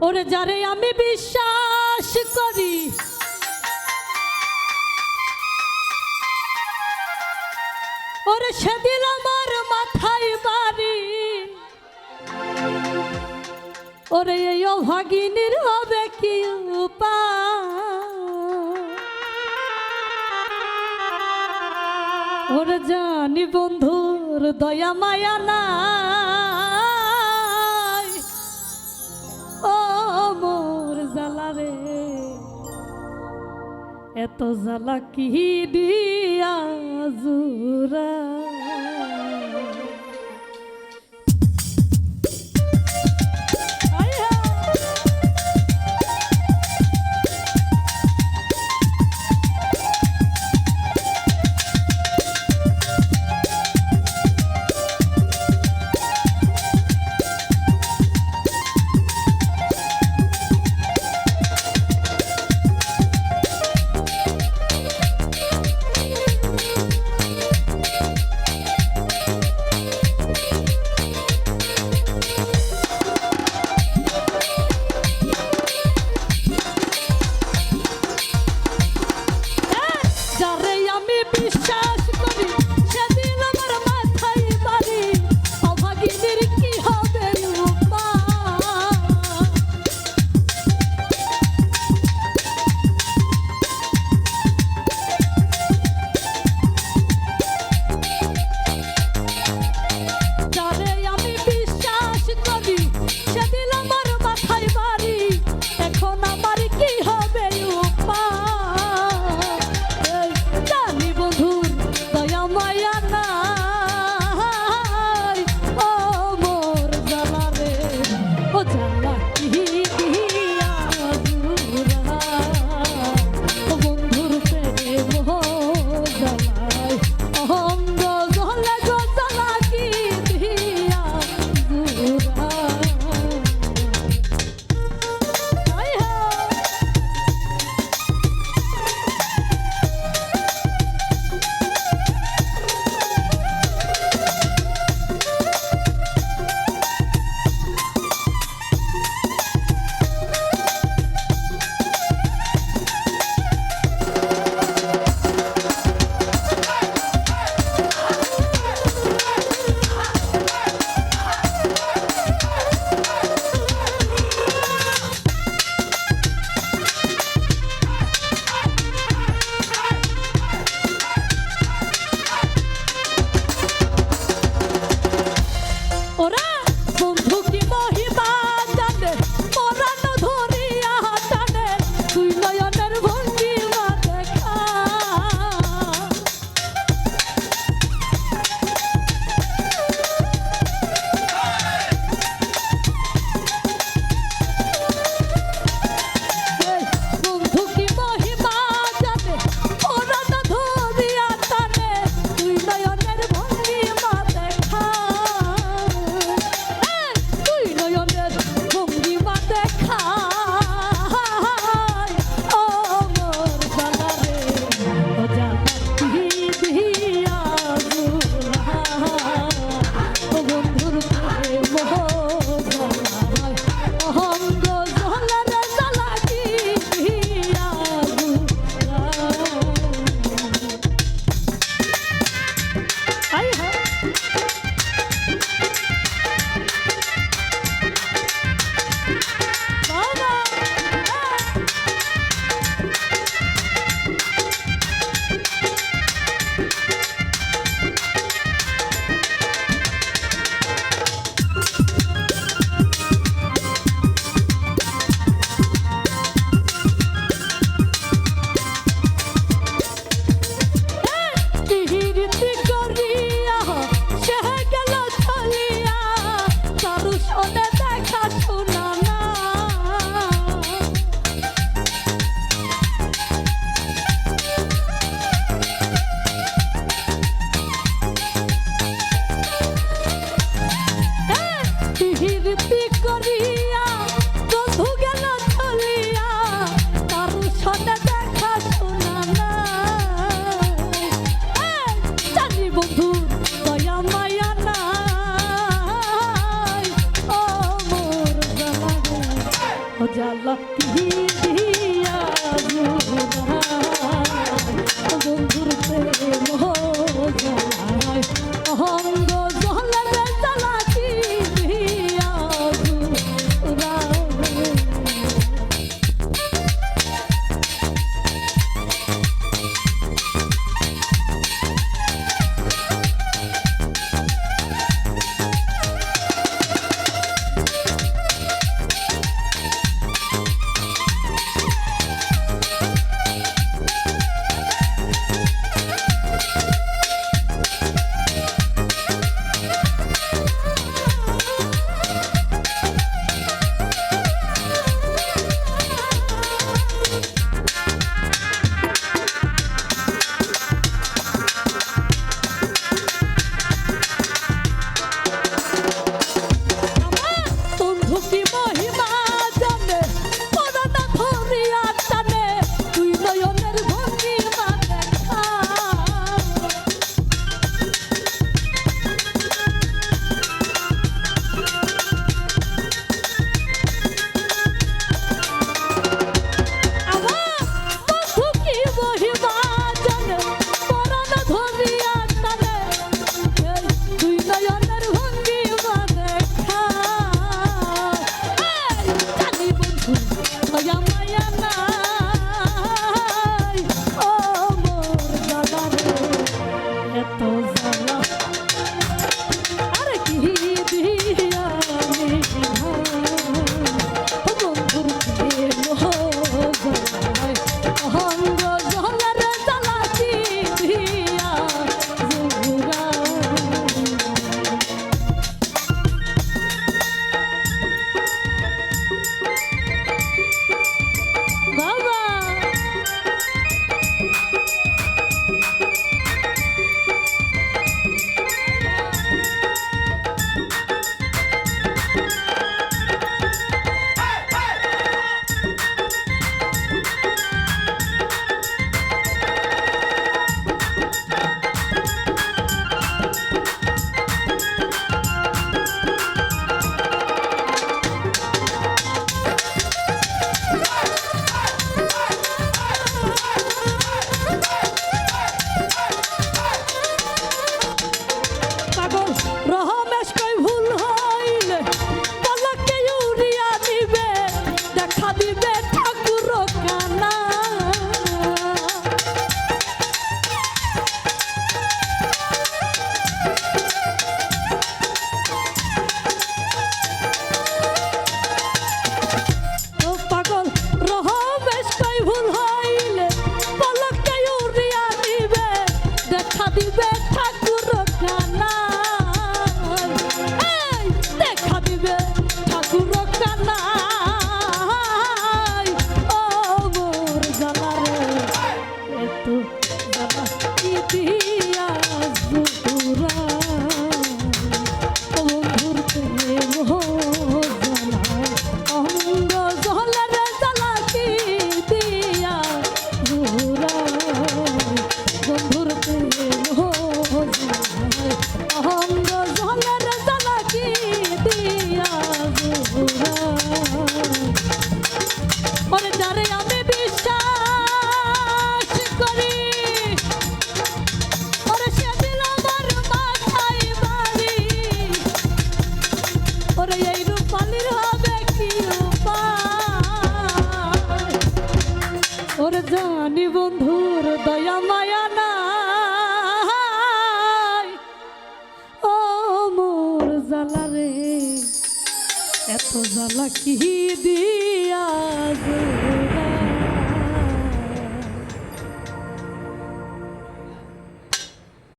ওরে যারে আমি বিশ্বাস করি। ওরে সেদিন আমার মাথায় বাড়ি। ওরে এই অভাগিনীর হবে কি ওরে জানি বন্ধুর দয়া মায়া নাই। এত জ্বালা কি দিয়া জুরা জ্বালা এত জ্বালা কি দিয়া